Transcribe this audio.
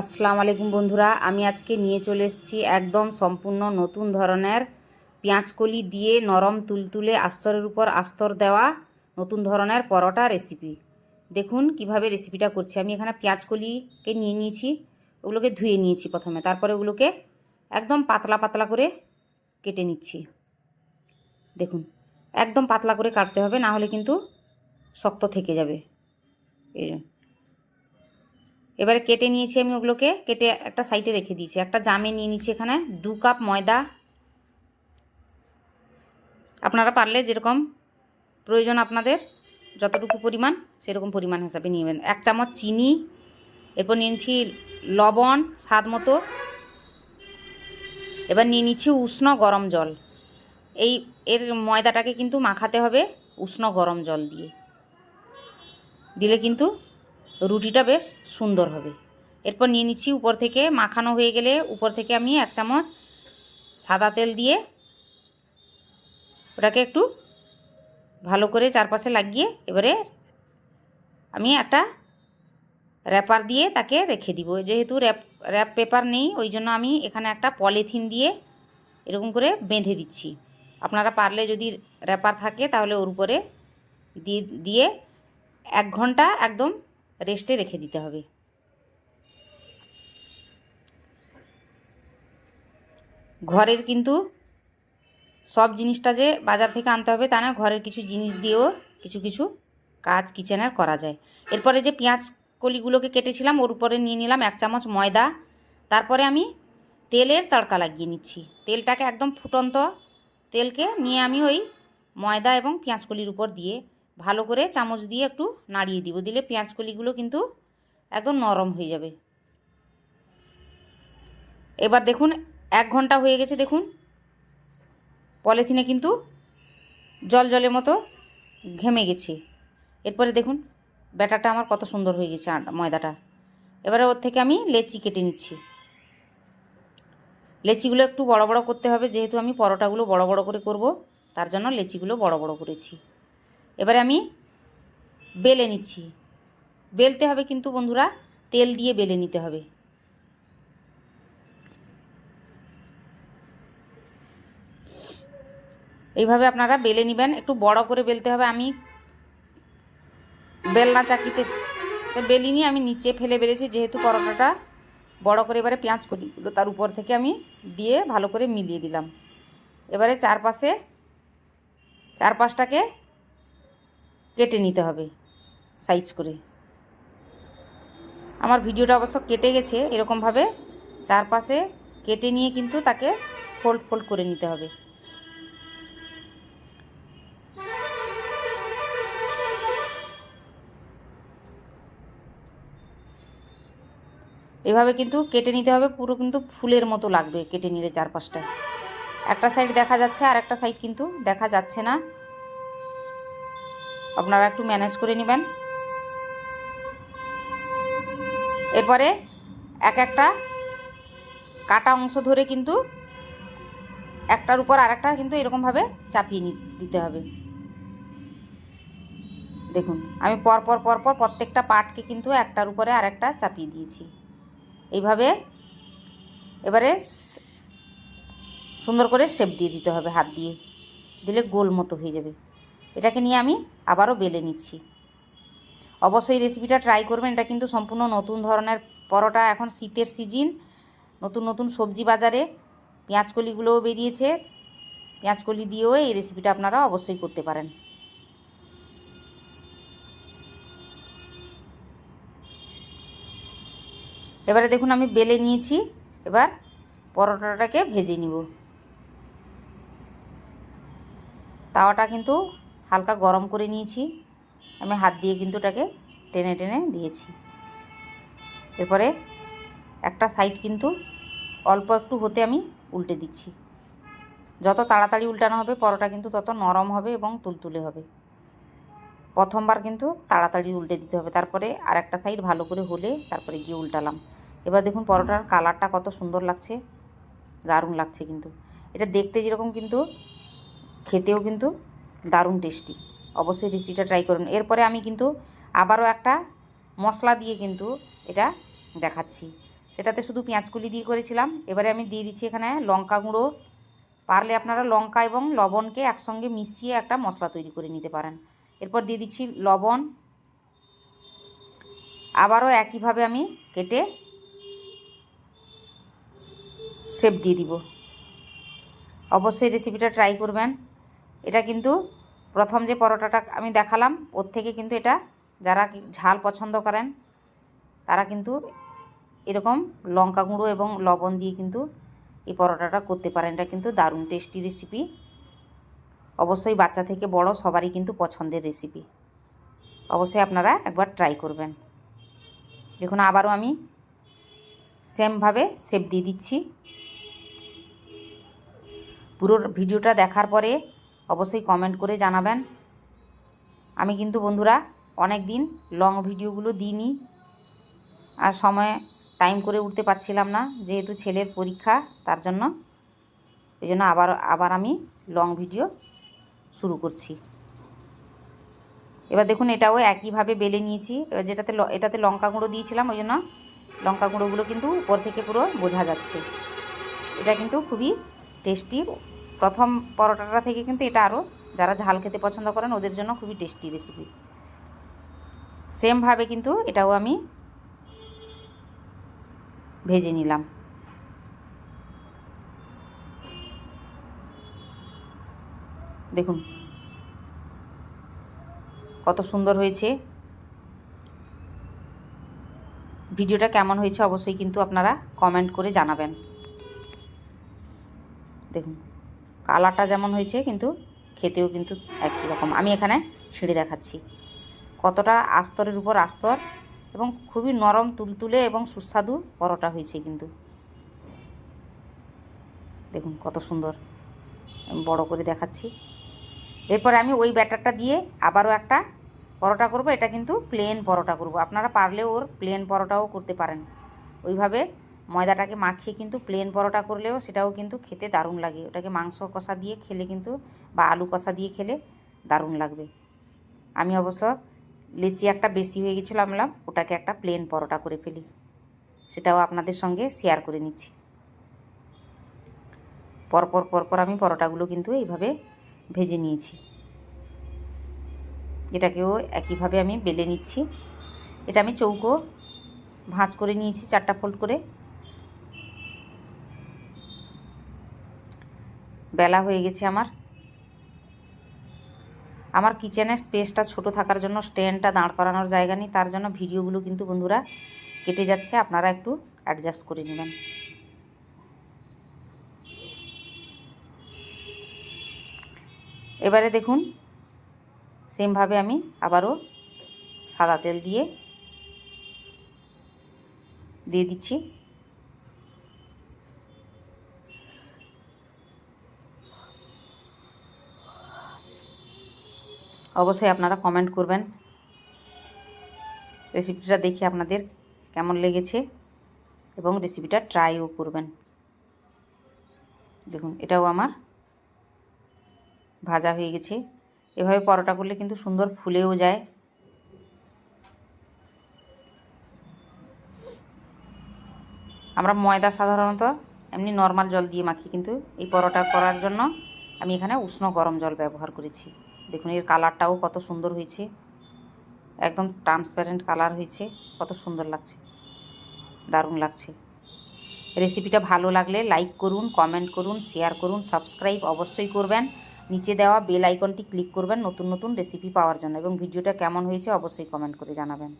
আসসালামু আলাইকুম বন্ধুরা, আমি আজকে নিয়ে চলে এসেছি একদম সম্পূর্ণ নতুন ধরনের পেঁয়াজকলি দিয়ে নরম তুলতুলে আস্তরের উপর আস্তর দেওয়া নতুন ধরনের পরোটা রেসিপি দেখুন কীভাবে রেসিপিটা করছি। আমি এখানে পেঁয়াজকলিকে নিয়ে নিয়েছি, ওগুলোকে ধুয়ে নিয়েছি প্রথমে। তারপরে ওগুলোকে একদম পাতলা পাতলা করে কেটে নিচ্ছি। দেখুন, একদম পাতলা করে কাটতে হবে, না হলে কিন্তু শক্ত থেকে যাবে। এই। এবারে কেটে নিয়েছি আমি ওগুলোকে, কেটে একটা সাইডে রেখে দিয়েছি। একটা জামে নিয়ে নিচ্ছি এখানে, দু কাপ ময়দা। আপনারা পারলে যেরকম প্রয়োজন আপনাদের, যতটুকু পরিমাণ, সেরকম পরিমাণ হিসাবে নিয়ে নেবেন। এক চামচ চিনি, এরপর নিয়ে নিচ্ছি লবণ, স্বাদ মতো। এবার নিয়ে নিচ্ছি উষ্ণ গরম জল। এই, এর ময়দাটাকে কিন্তু মাখাতে হবে উষ্ণ গরম জল দিয়ে। দিলে কিন্তু রুটিটা বেশ সুন্দর হবে। এরপর নিয়ে নিচ্ছি উপর থেকে, মাখানো হয়ে গেলে উপর থেকে আমি এক চামচ সাদা তেল দিয়ে ওটাকে একটু ভালো করে চারপাশে লাগিয়ে এবারে আমি একটা র্যাপার দিয়ে তাকে রেখে দিব। যেহেতু র্যাপ র্যাপ পেপার নেই, ওই জন্য আমি এখানে একটা পলিথিন দিয়ে এরকম করে বেঁধে দিচ্ছি। আপনারা পারলে যদি র্যাপার থাকে, তাহলে ওর উপরে দিয়ে এক ঘণ্টা একদম রেস্টে রেখে দিতে হবে। ঘরের কিন্তু সব জিনিসটা যে বাজার থেকে আনতে হবে তা না, ঘরের কিছু জিনিস দিয়েও কিছু কিছু কাজ কিচেনের করা যায়। এরপরে যে পেঁয়াজ কলিগুলোকে কেটেছিলাম, ওর উপরে নিয়ে নিলাম এক চামচ ময়দা। তারপরে আমি তেলের তড়কা লাগিয়ে নিচ্ছি। তেলটাকে একদম ফুটন্ত তেলকে নিয়ে আমি ওই ময়দা এবং পেঁয়াজকলির উপর দিয়ে ভালো করে চামচ দিয়ে একটু নাড়িয়ে দিব। দিলে পেঁয়াজকলিগুলো কিন্তু একদম নরম হয়ে যাবে। এবার দেখুন, এক ঘণ্টা হয়ে গেছে দেখুন। পলিথিনে কিন্তু জল জলের মতো ঘেমে গেছে। এরপরে দেখুন, ব্যাটারটা আমার কত সুন্দর হয়ে গেছে ময়দাটা। এবারে ওর থেকে আমি লেচি কেটে নিচ্ছি। লেচিগুলো একটু বড় বড় করতে হবে, যেহেতু আমি পরোটাগুলো বড় বড় করে করব, তার জন্য লেচিগুলো বড় বড় করেছি। এবারে আমি বেলে নিচ্ছি। বেলতে হবে কিন্তু বন্ধুরা, তেল দিয়ে বেলে নিতে হবে। এইভাবে আপনারা বেলে নেবেন, একটু বড় করে বেলতে হবে। আমি বেলনা চাকিতে বেলিনি, আমি নিচে ফেলে বেলেছি, যেহেতু পরোটাটা বড় করে এবারে পেঁয়াজ কলিগুলো তার উপর থেকে আমি দিয়ে ভালো করে মিলিয়ে দিলাম। এবারে চারপাশে, চারপাশটাকে কেটে নিতে হবে সাইজ করে। আমার ভিডিওটা অবশ্য কেটে গেছে এরকমভাবে, চারপাশে কেটে নিয়ে কিন্তু তাকে ফোল্ড ফোল্ড করে নিতে হবে। এভাবে কিন্তু কেটে নিতে হবে, পুরো কিন্তু ফুলের মতো লাগবে কেটে নিলে চারপাশটা। একটা সাইড দেখা যাচ্ছে আর একটা সাইড কিন্তু দেখা যাচ্ছে না। আপনারা একটু ম্যানেজ করে নেবেন। এরপরে এক একটা কাটা অংশ ধরে কিন্তু একটার উপর আর একটা কিন্তু এরকমভাবে চাপিয়ে দিতে হবে। দেখুন, আমি পরপর পরপর প্রত্যেকটা পার্টকে কিন্তু একটার উপরে আর একটা চাপিয়ে দিয়েছি। এইভাবে এবারে সুন্দর করে শেপ দিয়ে দিতে হবে, হাত দিয়ে। দিলে গোল মতো হয়ে যাবে। এটাকে নিয়ে আমি আবারও বেলে নিচ্ছি। অবশ্যই রেসিপিটা ট্রাই করবেন। এটা কিন্তু সম্পূর্ণ নতুন ধরনের পরোটা। এখন শীতের সিজন নতুন নতুন সবজি বাজারে পেঁয়াজকলিগুলোও বেরিয়েছে। পেঁয়াজকলি দিয়েও এই রেসিপিটা আপনারা অবশ্যই করতে পারেন। এবারে দেখুন, আমি বেলে নিয়েছি। এবার পরোটাটাকে ভেজে নিব। তাওয়াটা কিন্তু হালকা গরম করে নিয়েছি। আমি হাত দিয়ে কিন্তু ওটাকে টেনে টেনে দিয়েছি। এরপরে একটা সাইড কিন্তু অল্প একটু হতে আমি উল্টে দিচ্ছি। যত তাড়াতাড়ি উল্টানো হবে, পরোটা কিন্তু তত নরম হবে এবং তুলতুলে হবে। প্রথমবার কিন্তু তাড়াতাড়ি উল্টে দিতে হবে। তারপরে আর একটা সাইড ভালো করে হলে তারপরে গিয়ে উল্টালাম। এবার দেখুন পরোটার কালারটা কত সুন্দর লাগছে। দারুণ লাগছে কিন্তু। এটা দেখতে যেরকম কিন্তু, খেতেও কিন্তু দারুণ টেস্টি অবশ্যই রেসিপিটা ট্রাই করুন। এরপরে আমি কিন্তু আবারও একটা মশলা দিয়ে কিন্তু এটা দেখাচ্ছি। সেটাতে শুধু পেঁয়াজকুলি দিয়ে করেছিলাম। এবারে আমি দিয়ে দিচ্ছি এখানে লঙ্কা গুঁড়ো। পারলে আপনারা লঙ্কা এবং লবণকে একসঙ্গে মিশিয়ে একটা মশলা তৈরি করে নিতে পারেন। এরপর দিয়ে দিচ্ছি লবণ। আবারও একইভাবে আমি কেটে শেপ দিয়ে দিব। অবশ্যই রেসিপিটা ট্রাই করবেন। এটা কিন্তু প্রথম যে পরোটাটা আমি দেখালাম, ওর থেকে কিন্তু এটা যারা ঝাল পছন্দ করেন, তারা কিন্তু এরকম লঙ্কা গুঁড়ো এবং লবণ দিয়ে কিন্তু এই পরোটাটা করতে পারেন। এটা কিন্তু দারুণ টেস্টি রেসিপি অবশ্যই বাচ্চা থেকে বড় সবারই কিন্তু পছন্দের রেসিপি অবশ্যই আপনারা একবার ট্রাই করবেন। দেখুন, আবারও আমি সেমভাবে শেপ দিয়ে দিচ্ছি। পুরো ভিডিওটা দেখার পরে অবশ্যই কমেন্ট করে জানাবেন। আমি কিন্তু বন্ধুরা অনেক দিন লং ভিডিওগুলো দিইনি। আর সময় টাইম করে উঠতে পারছিলাম না, যেহেতু ছেলের পরীক্ষা, তার জন্য। এই জন্য আবার আবার আমি লং ভিডিও শুরু করছি। এবার দেখুন এটাও একইভাবে বেলে নিয়েছি। এবার যেটাতে এটাতে লঙ্কা গুঁড়ো দিয়েছিলাম, ওই জন্য লঙ্কা গুঁড়োগুলো কিন্তু উপর থেকে পুরো বোঝা যাচ্ছে। এটা কিন্তু খুবই টেস্টি প্রথম পরোটাটা থেকে কিন্তু এটা আরও যারা ঝাল খেতে পছন্দ করেন, ওদের জন্য খুবই টেস্টি রেসিপি সেমভাবে কিন্তু এটাও আমি ভেজে নিলাম। দেখুন। কত সুন্দর হয়েছে। ভিডিওটা কেমন হয়েছে অবশ্যই কিন্তু আপনারা কমেন্ট করে জানাবেন। দেখুন। কালারটা যেমন হয়েছে, কিন্তু খেতেও কিন্তু একই রকম। আমি এখানে ছিঁড়ে দেখাচ্ছি। কতটা আস্তরের উপর আস্তর এবং খুবই নরম, তুলতুলে এবং সুস্বাদু পরোটা হয়েছে কিন্তু। দেখুন কত সুন্দর। আমি বড় করে দেখাচ্ছি। এরপরে আমি ওই ব্যাটারটা দিয়ে আবারও একটা পরোটা করব। এটা কিন্তু প্লেন পরোটা করব। আপনারা পারলে ওর প্লেন পরোটাও করতে পারেন। ওইভাবে ময়দাটাকে মাখিয়ে কিন্তু প্লেন পরোটা করলেও সেটাও কিন্তু খেতে দারুণ লাগে। ওটাকে মাংস কষা দিয়ে খেলে কিন্তু বা আলু কষা দিয়ে খেলে দারুণ লাগবে। আমি অবশ্য লেচি একটা বেশি হয়ে গেছিল আমলাম ওটাকে একটা প্লেন পরোটা করে ফেলি। সেটাও আপনাদের সঙ্গে শেয়ার করে নিচ্ছি। পরপর পরপর আমি পরোটাগুলো কিন্তু এইভাবে ভেজে নিয়েছি। এটাকেও একইভাবে আমি বেলে নিচ্ছি। এটা আমি চৌকো ভাঁজ করে নিয়েছি, চারটা ফোল্ড করে। বেলা হয়ে গেছে আমার। আমার কিচেনের স্পেসটা ছোট থাকার জন্য, স্ট্যান্ডটা দাঁড় করানোর জায়গা নেই, তার জন্য ভিডিওগুলো কিন্তু বন্ধুরা কেটে যাচ্ছে, আপনারা একটু অ্যাডজাস্ট করে নেবেন। এবারে দেখুন সেমভাবে আমি আবারও সাদা তেল দিয়ে দিয়ে দিচ্ছি। অবশ্যই আপনারা কমেন্ট করবেন। রেসিপিটা দেখে আপনাদের কেমন লেগেছে এবং রেসিপিটা ট্রাইও করবেন। দেখুন, এটাও আমার ভাজা হয়ে গেছে। এভাবে পরোটা করলে কিন্তু সুন্দর ফুলেও যায়। আমরা ময়দা সাধারণত এমনি নর্মাল জল দিয়ে মাখি, কিন্তু এই পরোটা করার জন্য আমি এখানে উষ্ণ গরম জল ব্যবহার করেছি। দেখুন, এর কালারটাও কত সুন্দর হয়েছে। একদম ট্রান্সপ্যারেন্ট কালার হয়েছে। কত সুন্দর লাগছে। দারুণ লাগছে। রেসিপিটা ভালো লাগলে লাইক করুন কমেন্ট করুন শেয়ার করুন সাবস্ক্রাইব অবশ্যই করবেন। নিচে দেওয়া বেল আইকনটি ক্লিক করবেন নতুন নতুন রেসিপি পাওয়ার জন্য এবং ভিডিওটা কেমন হয়েছে অবশ্যই কমেন্ট করে জানাবেন।